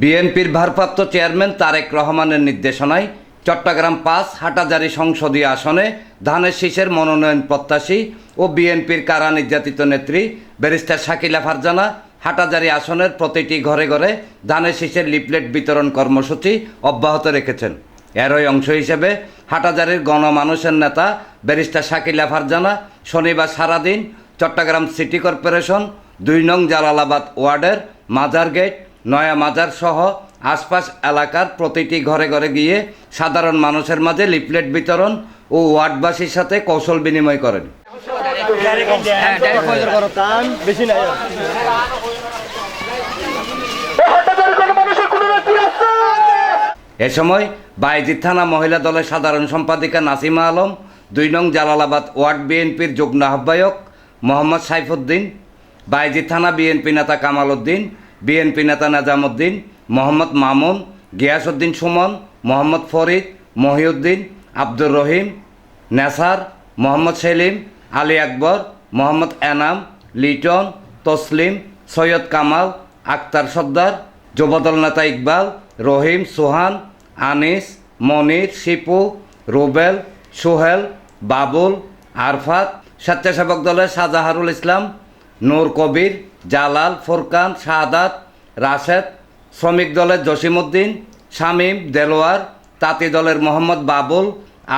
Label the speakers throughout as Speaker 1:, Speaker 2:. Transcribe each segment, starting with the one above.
Speaker 1: বিএনপির ভারপ্রাপ্ত চেয়ারম্যান তারেক রহমানের নির্দেশনায় চট্টগ্রাম পাঁচ হাটাজারি সংসদীয় আসনে ধানের শীষের মনোনয়ন প্রত্যাশী ও বিএনপির কারা নির্যাতিত নেত্রী ব্যারিস্টার শাকিলা ফারজানা হাটাজারি আসনের প্রতিটি ঘরে ঘরে ধানের শীষের লিফলেট বিতরণ কর্মসূচি অব্যাহত রেখেছেন। এরই অংশ হিসেবে হাটাজারির গণমানুষের নেতা ব্যারিস্টার শাকিলা ফারজানা শনিবার সারাদিন চট্টগ্রাম সিটি কর্পোরেশন, দুই নং জালালাবাদ ওয়ার্ডের মাজার গেট নয়া মাজার সহ আশপাশ এলাকার প্রতিটি ঘরে ঘরে গিয়ে সাধারণ মানুষের মাঝে লিফলেট বিতরণ ও ওয়ার্ডবাসীর সাথে কৌশল বিনিময় করেন। এ সময় বাইজিৎ থানা মহিলা দলের সাধারণ সম্পাদিকা নাসিমা আলম দুই নং জালালাবাদ ওয়ার্ড বিএনপির যুগ্ম আহ্বায়ক মোহাম্মদ সাইফুদ্দিন বাইজিৎ থানা বিএনপি নেতা কামাল উদ্দিন বিএনপি নেতা নাজামুদ্দিন, মোহাম্মদ মামুন, গিয়াসউদ্দিন সুমন, মোহাম্মদ ফরিদ, মহিউদ্দিন, আব্দুর রহিম, নেসার, মোহাম্মদ সেলিম, আলী আকবর, মোহাম্মদ এনাম, লিটন, তসলিম, সৈয়দ কামাল, আক্তার সর্দার, যুবদল নেতা ইকবাল, রহিম, সোহান, আনিস, মনির, শিপু, রুবেল, সোহেল, বাবুল, আরফাত, স্বেচ্ছাসেবক দলের শাহজাহারুল ইসলাম, নূর কবির জালাল, ফোরকান, শাহাদাত, রাশেদ, শ্রমিক দলের জসিমউদ্দিন, শামীম, দেলোয়ার, তাঁতি দলের মোহাম্মদ বাবুল,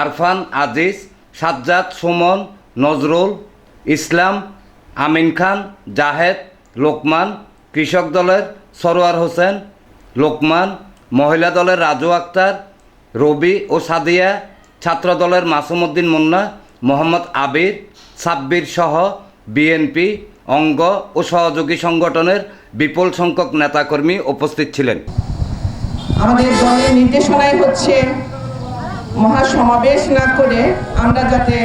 Speaker 1: আরফান, আজিজ, সাজ্জাদ, সুমন, নজরুল, ইসলাম, আমিন খান, জাহেদ, লোকমান, কৃষক দলের সরোয়ার হোসেন, লোকমান, মহিলা দলের রাজু আক্তার, রবি ও সাদিয়া, ছাত্র দলের মাসুমউদ্দিন মুন্না, মোহাম্মদ আবির, সাব্বির সহ বিএনপি অঙ্গ ও সহযোগী সংগঠনের বিপুল সংখ্যক নেতাকর্মী উপস্থিত ছিলেন।
Speaker 2: আমাদের দলের নির্দেশনায় হচ্ছে মহাসমাবেশ না করে আমরা যাতে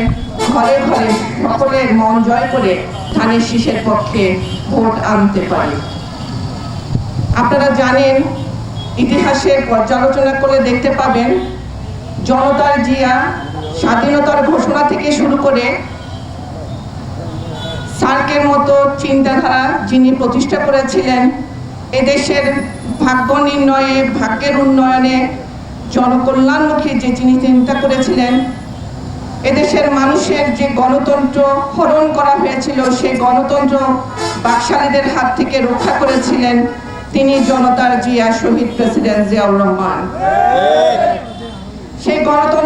Speaker 2: ঘরে ঘরে সকলের মন জয় করে ধানের শীষের পক্ষে ভোট আনতে পারি। আপনারা জানেন, ইতিহাসের পর্যালোচনা করে দেখতে পাবেন, জনতার জিয়া স্বাধীনতার ঘোষণা থেকে শুরু করে সার্কের মতো চিন্তাধারা যিনি প্রতিষ্ঠা করেছিলেন, এদেশের ভাগ্য নির্ণয়ে, ভাগ্যের উন্নয়নে, জনকল্যাণমুখী যে যিনি চিন্তা করেছিলেন, এদেশের মানুষের যে গণতন্ত্র হরণ করা হয়েছিল, সেই গণতন্ত্র বাকশালীদের হাত থেকে রক্ষা করেছিলেন তিনি জনতার জিয়া শহীদ প্রেসিডেন্ট জিয়াউর রহমান। সেই গণতন্ত্র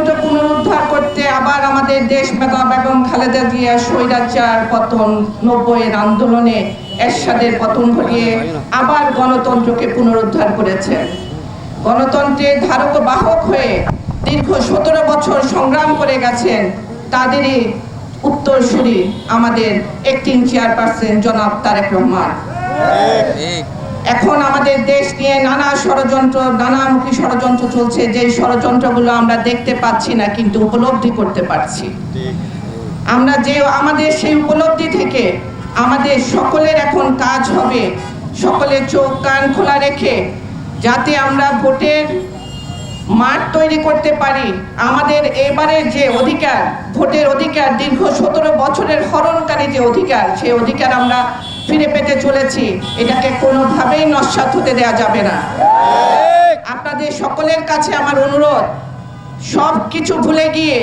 Speaker 2: করতে আবার আমাদের দেশ বেগম বেগম খালেদা জিয়া স্বৈরাচার পতন, নব্বইয়ের আন্দোলনে এরশাদের পতন ঘটিয়ে আবার গণতন্ত্রকে পুনরুদ্ধার করেছেন গণতন্ত্রের ধারক বাহক হয়ে দীর্ঘ সতেরো বছর সংগ্রাম করে গেছেন তাদেরই উত্তরসূরি আমাদের একটিন চেয়ারপারসন জনাব তারেক রহমান। এখন আমাদের দেশ নিয়ে নানা ষড়যন্ত্র, নানামুখী ষড়যন্ত্র চলছে যে ষড়যন্ত্রগুলো আমরা দেখতে পাচ্ছি না, কিন্তু উপলব্ধি করতে পারছি। আমরা যে, আমাদের সেই উপলব্ধি থেকে আমাদের সকলের এখন কাজ হবে, সকলের চোখ কান খোলা রেখে যাতে আমরা ভোটের মাঠ তৈরি করতে পারি। আমাদের এবারে যে অধিকার, ভোটের অধিকার, দীর্ঘ সতেরো বছরের হরণকারী যে অধিকার, সেই অধিকার আমরা ফিরে পেতে চলেছি। এটাকে কোনোভাবেই নস্বাত হতে দেওয়া যাবে না। আপনাদের সকলের কাছে আমার অনুরোধ সব কিছু ভুলে গিয়ে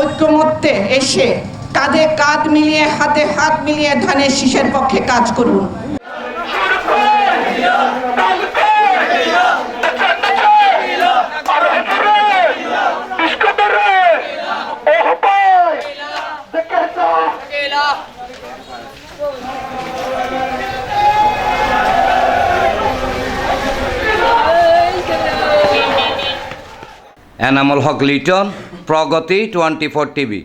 Speaker 2: ঐক্যমত্যে এসে কাঁধে কাঁধ মিলিয়ে হাতে হাত মিলিয়ে ধানের শীষের পক্ষে কাজ করুন।
Speaker 1: Enamul Haque Liton Pragati twenty four TV